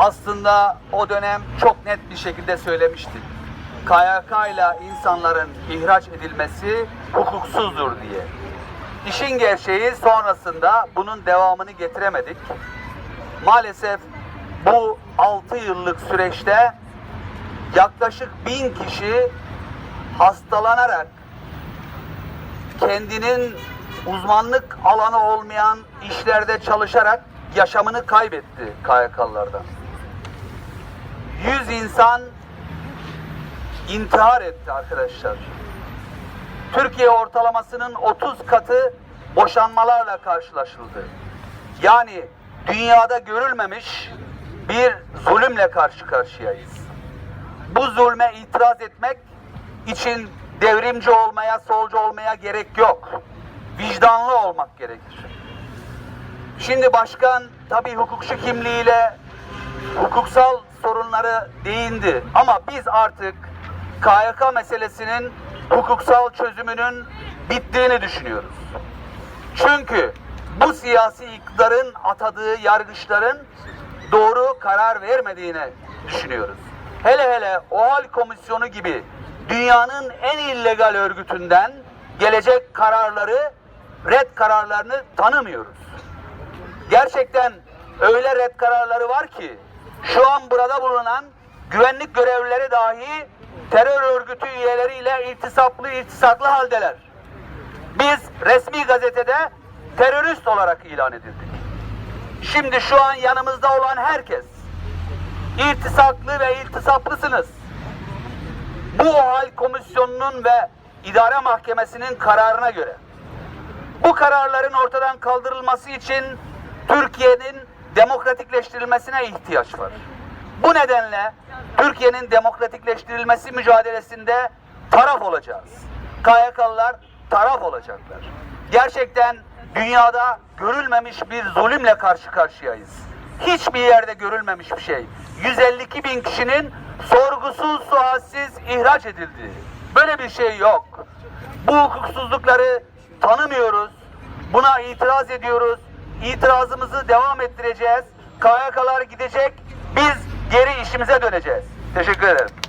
aslında o dönem çok net bir şekilde söylemiştik. KYK ile insanların ihraç edilmesi hukuksuzdur diye. İşin gerçeği sonrasında bunun devamını getiremedik. Maalesef bu 6 yıllık süreçte yaklaşık bin kişi hastalanarak kendinin uzmanlık alanı olmayan işlerde çalışarak yaşamını kaybetti KYK'lılardan. 100 insan intihar etti arkadaşlar. Türkiye ortalamasının 30 katı boşanmalarla karşılaşıldı. Yani dünyada görülmemiş bir zulümle karşı karşıyayız. Bu zulme itiraz etmek için devrimci olmaya, solcu olmaya gerek yok. Vicdanlı olmak gerekir. Şimdi başkan tabii hukukçu kimliğiyle hukuksal sorunları değindi. Ama biz artık KYK meselesinin hukuksal çözümünün bittiğini düşünüyoruz. Çünkü bu siyasi iktidarın atadığı yargıçların doğru karar vermediğini düşünüyoruz. Hele hele OHAL Komisyonu gibi dünyanın en illegal örgütünden gelecek kararları, red kararlarını tanımıyoruz. Gerçekten öyle red kararları var ki şu an burada bulunan güvenlik görevlileri dahi terör örgütü üyeleriyle irtisaplı irtisaklı haldeler. Biz resmi gazetede terörist olarak ilan edildik. Şimdi şu an yanımızda olan herkes irtisaklı ve iltisaplısınız. Bu OHAL komisyonunun ve idare mahkemesinin kararına göre bu kararların ortadan kaldırılması için Türkiye'nin demokratikleştirilmesine ihtiyaç var. Bu nedenle Türkiye'nin demokratikleştirilmesi mücadelesinde taraf olacağız. KYK'lılar taraf olacaklar. Gerçekten dünyada görülmemiş bir zulümle karşı karşıyayız. Hiçbir yerde görülmemiş bir şey. 152 bin kişinin sorgusuz sualsiz ihraç edildiği. Böyle bir şey yok. Bu hukuksuzlukları tanımıyoruz. Buna itiraz ediyoruz. İtirazımızı devam ettireceğiz. KYK'lar gidecek. Biz geri işimize döneceğiz. Teşekkür ederim.